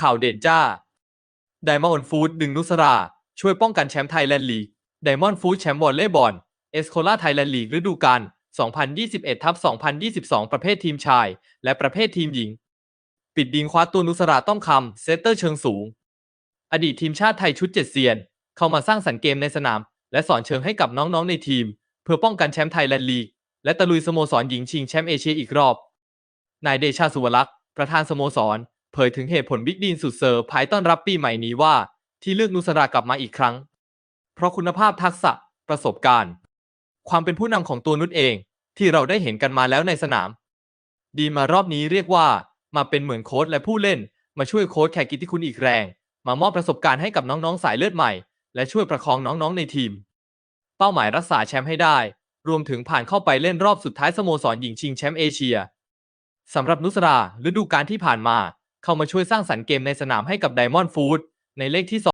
ข่าวเด่นจ้าไดมอนด์ฟู้ดดึงนุสรา ช่วยป้องกันแชมป์ไทยแลนด์ลีกไดมอนด์ฟู้ดแชมป์วอลเลย์บอลเอสโคล่าไทยแลนด์ลีกฤดูกาล 2021ทับ2022 ประเภททีมชาย และประเภททีมหญิง ปิดดิงคว้าตัวนุสราต้อมคำเซตเตอร์เชิงสูง อดีตทีมชาติไทยชุดเจ็ดเซียน เข้ามาสร้างสรรค์เกมในสนาม และสอนเชิงให้กับน้องๆในทีม เพื่อป้องกันแชมป์ไทยแลนด์ลีก และตะลุยสโมสรหญิงชิงแชมป์เอเชียอีกรอบ นายเดชาสุวรักษ์ประธานสโมสร ผยถึงเหตุผลบิ๊กดีนสุดเซอร์ไพรต้อนรับปีใหม่นี้ว่า ที่เลือกนุสรากลับมาอีกครั้ง เพราะคุณภาพทักษะประสบการณ์ ความเป็นผู้นำของตัวนุชเองที่เราได้เห็นกันมาแล้วในสนาม ดีมารอบนี้เรียกว่ามาเป็นเหมือนโค้ชและผู้เล่น มาช่วยโค้ชแขกกิตติคุณอีกแรง มามอบประสบการณ์ให้กับน้องๆสายเลือดใหม่ และช่วยประคองน้องๆในทีม เป้าหมายรักษาแชมป์ให้ได้ รวมถึงผ่านเข้าไปเล่นรอบสุดท้ายสโมสรหญิงชิงแชมป์เอเชียสำหรับนุสราฤดูกาลที่ผ่านมา เข้ามาช่วยสร้างสรรค์เกมในสนามให้กับไดมอนด์ฟูดในเลขที่